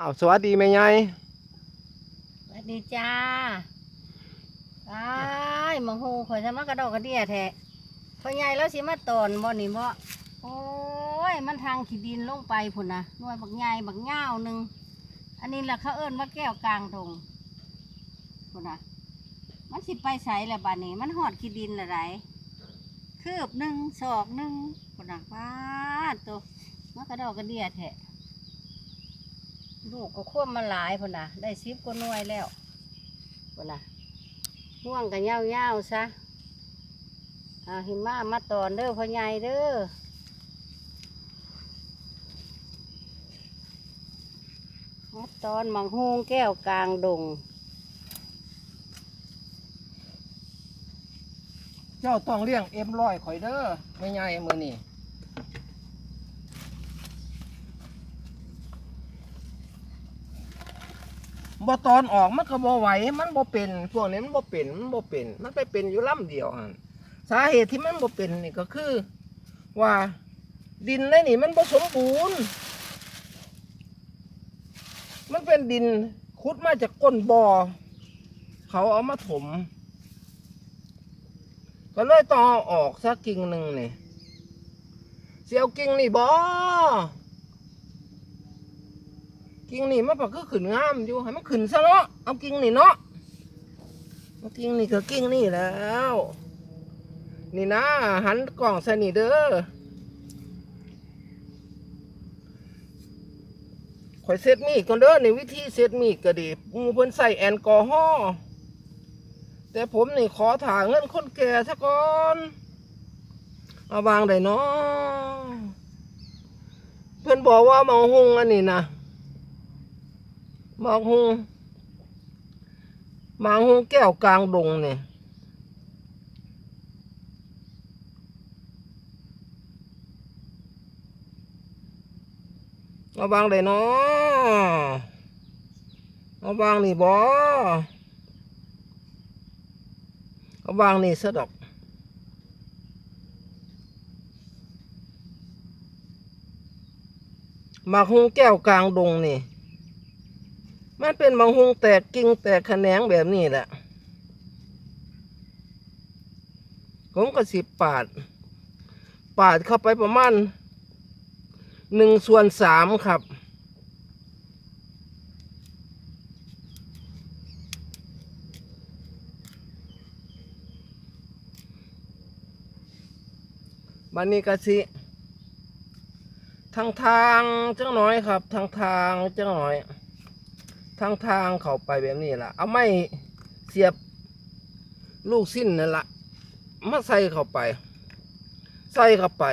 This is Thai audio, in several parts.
อ้าวสวัสดีแม่ใหญ่สวัสดีจ้าไอ้ายมังฮูข่อยจะมากระดอกกระเดียแท้พ่อใหญ่แล้วสิมาตอนบ่นี่บ่โอ้ยมันทางขี้ดินลงไปพุ่นนะหน่วยบักใหญ่บักเง่าวหนึ่งอันนี้แหละเขาเอิ้นว่าแก้วกลางดงพุ่นนะมันสิไปใสแล้วบาดนี้ มันหอดขี้ดินอะไรคืบหนึ่งศอกหนึ่งพุ่นนะป้าดตัวมากระดอกกระเดียแท้ ลูกก็ควบมาหลายพุ่นนะได้สิบกว่าหน่วยแล้วพุ่นนะห่วงกันยาวๆซะอาหิมะมาตอนเด้อพ่อใหญ่เด้อมาตอนมังฮูงแก้วกลางดง เจ้าต้องเลี้ยงเอ็มร้อยข่อยเด้อแม่ใหญ่มือนี้ บ่ตอนออกมันก็บ่ไหวมันบ่เป็นพวกนี้มันบ่เป็นมันบ่เป็น มันไปเป็นอยู่ลำเดียวหั่นสาเหตุที่มันบ่เป็นนี่ก็คือ ว่าดินในนี่มันบ่สมบูรณ์ มันเป็นดินขุดมาจากก้นบ่อเขาเอามาถม ก็เลยต้องเอออกสักกิ่งหนึ่งนี่เสียวกิ่งนี่บ่ กิ่งนี่มันก็คือขึ้นงามอยู่ให้มันขึ้นซะเนาะเอากิ่งนี่เนาะเอากิ่งนี่ก็กิ่งนี่แล้ว นี่นะหันกล่องใส่นี่เด้อข่อยเซตมีดก่อนเด้อในวิธีเซตมีดก็ดีมูเพิ่นใส่แอลกอฮอล์แต่ผมนี่ขอถ่าเงินคนแก่ซะก่อนเอาวางได้เนาะเพื่อนบอกว่ามองหุงอันนี้นะ มองหุงหมองหุงแก้วกลางดงนี่เอาวางได้เนาะเอาวางนี่บ่เอาวางนี่ซะดอกมากฮุงแก้วกลางดงนี่ มันเป็นมากฮุงแตกกิ่งแตกแขนงแบบนี้แหละ ผมก็สิปาด ปาดเข้าไปประมาณหนึ่งส่วนสามครับ บันนี้กะสิทางทางจังน้อยครับ ทางทางจังน้อย ทางทางเข้าไปแบบนี้ล่ะ เอาไม่เสียบลูกสิ้นนั่นละมาใส่เข้าไป ใส่เข้าไป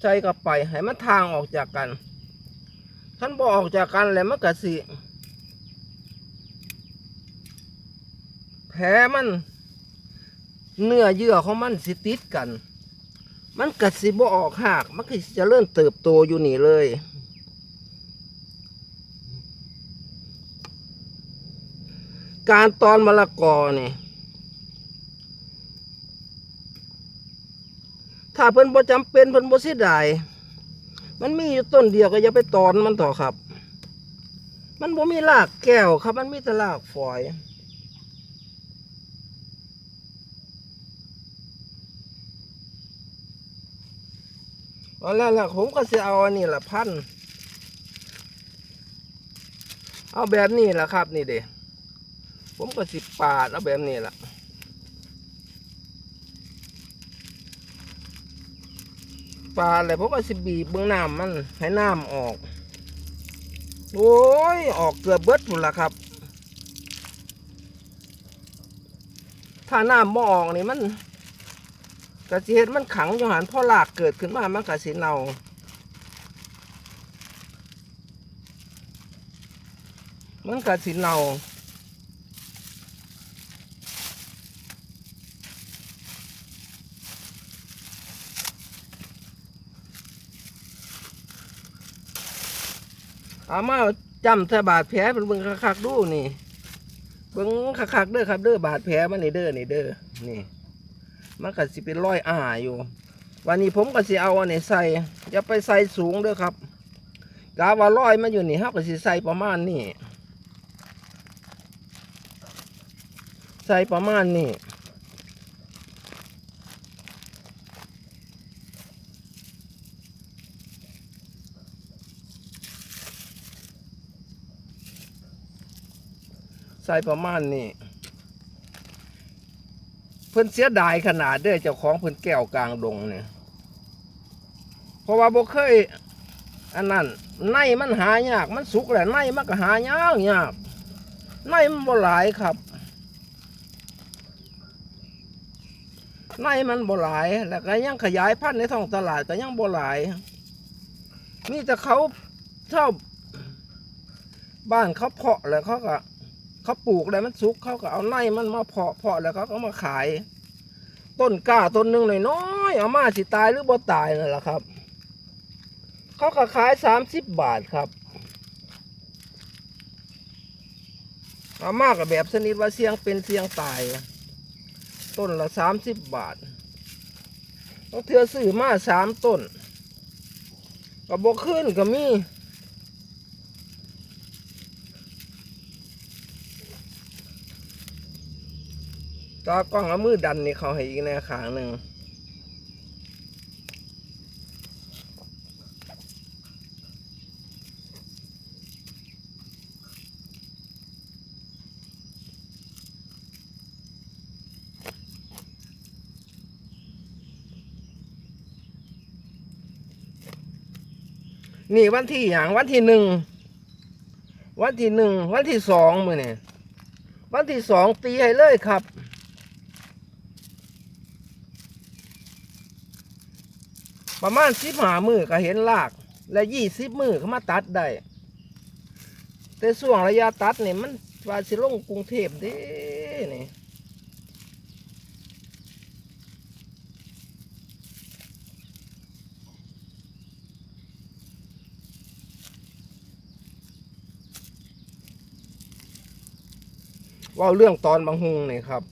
ใส่เข้าไป ให้มันทางออกจากกันท่านบอกออกจากกันแล้วมันกะสิแผลมันเนื้อเยื่อของมันสิติดกัน มันกัดสิบ่ออกหากมันก็จะเริ่มเติบโตอยู่นี่เลย การตอนมะละกอเนี่ยถ้าเพิ่นบ่จำเป็นเพิ่นบ่เสียดายมันมีอยู่ต้นเดียวก็อย่าไปตอนมันต่อครับ มันบ่มีรากแก้วครับ มันมีแต่รากฝอยเอาแล้วล่ะผมก็จะเอาอันนี้ละพัน เอาแบบนี้ละครับนี่เด้ ผมก็สิปาดเอาแบบนี้ละปาดเลยผมก็สิบีบเบื้องน้ำมันให้น้ำออก โอ้ย ออกเกือบเบิดหมดละครับ ถ้าน้ำบ่ออกนี่มันกระเจี๊ยดมันขังอยู่หันพ่อหลากเกิดขึ้นมามันกระสิเนามันกระสิเนา เอามาจำแต่บาดแผลเป็นเบิ่งคักๆดูนี่เบิ่งคักๆเด้อครับเด้อบาดแผลมันนี่เด้อนี่เด้อนี่ มันก็สิเป็นรอยอ่าอยู่ วันนี้ผมก็สิเอาอันนี้ใส่อย่าไปใส่สูงเด้อครับกาว่าร้อยมาอยู่นี่ครับก็สิใส่ประมาณนี้ใส่ประมาณนี้ ใส่ประมาณนี้เพิ่นเสียดายขนาดเด้อเจ้าของเพิ่นแก้วกลางดงเนี่ยเพราะว่าบ่เคยอันนั้นในมันหายากมันสุกแหละในมันก็หายากยากในมันบ่หลายครับในมันบ่หลายแล้วก็ยังขยายพันธุ์ในท้องตลาดก็ยังบ่หลายนี่แต่เขาชอบบ้านเขาเพาะแล้วเขาก็ เขาปลูกแล้วมันสุกเขาก็เอาในมันมาเพาะเพาะแล้วเขาก็มาขาย ต้นกล้าต้นหนึ่งหน่อยน้อยเอามาสิตายหรือบ่ตายนั่นแหละครับ เขาก็ขายสามสิบบาทครับเอามากกับแบบสนิทว่าเสียงเป็นเสียงตาย ต้นละสามสิบบาทต้องเทือซื้อมาสามต้นก็บกขึ้นก็มี ตากล้องเอามือดันนี่เขาให้อีกแนขางหนึ่งนี่วันที่อย่างวันที่หนึ่งวันที่หนึ่งวันที่สองมือเนี่ยวันที่สองตีให้เลยครับ ประมาณสิบหามือก็เห็นลาก และยี่สิบมือก็มาตัดได้ แต่ส่วงระยะตัดเนี่ยมันว่าสิลงกรุงเทพเด้นี่ว่าเรื่องตอนบางฮุงนี่ครับ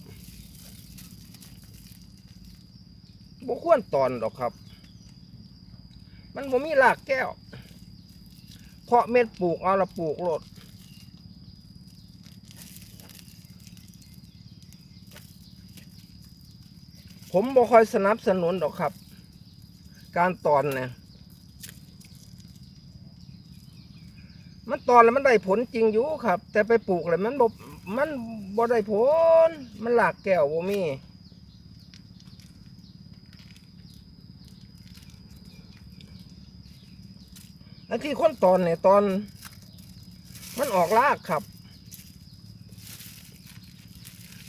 บ่ควรตอนดอกครับ มันบ่มีรากแก้ว เพราะเม็ดปลูกเอาละปลูกโลดผมบ่ค่อยสนับสนุนดอกครับ การตอนเนี่ยมันตอนแล้วมันได้ผลจริงอยู่ครับ แต่ไปปลูกแล้วมันบ่มันบ่ได้ผล มันหลากแก้วบ่มี อันที่คนตอนเนี่ยตอน มันออกรากครับ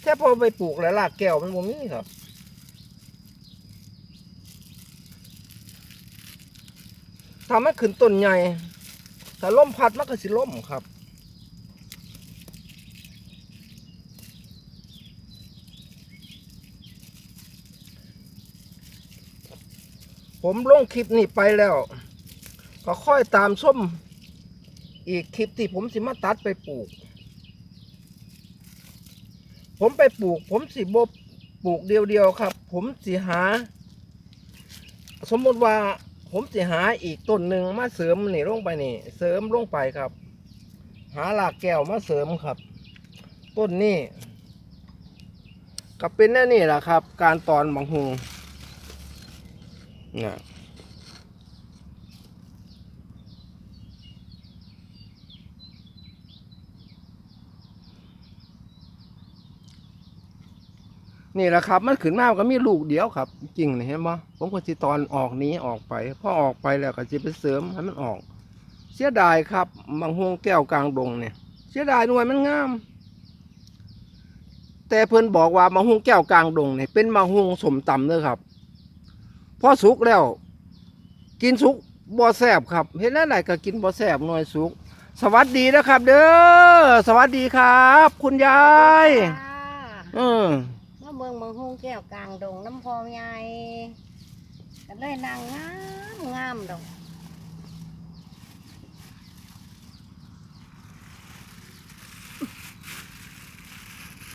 แค่พอไปปลูกแล้วรากแก้วมันบ่มีครับทำให้ขึ้นต้นใหญ่ถ้าล่มพัดมันก็สิล่มครับผมลงคลิปนี้ไปแล้ว ก็ค่อยตามส้มอีกคลิปที่ผมสิมาตัดไปปลูก ผมไปปลูก ผมสิบบปลูกเดียวๆครับ ผมสิหา สมมติว่าผมสิหาอีกต้นหนึ่งมาเสริมนี่ลงไปนี่ เสริมลงไปครับ หาหลากแก้วมาเสริมครับ ต้นนี้ก็เป็นแน่นี่แหละครับ การตอนบางหูนะ นี่แหละครับ มันขึ้นมาก็มีลูกเดียวครับ จริงนะเห็นปะผมก็สิตอนออกหนี้ออกไปพอออกไปแล้วก็จะไปเสริมให้มันออก เสียดายครับบางฮวงแก้วกลางดงเนี่ย เสียดายหน่วยมันงาม แต่เพิ่นบอกว่าบางฮวงแก้วกลางดงเนี่ยเป็นบางฮวงสมตำเด้อครับพอสุกแล้ว กินสุกบ่แซบครับ เห็นแล้วไหนก็กินบ่แซบหน่วยสุก สวัสดีนะครับ เด้อสวัสดีครับ คุณยายจ้าเออมา เมืองเมืองฮงแก้วกลางดงน้ำพอใหญ่กันเลยนางงามงามดอก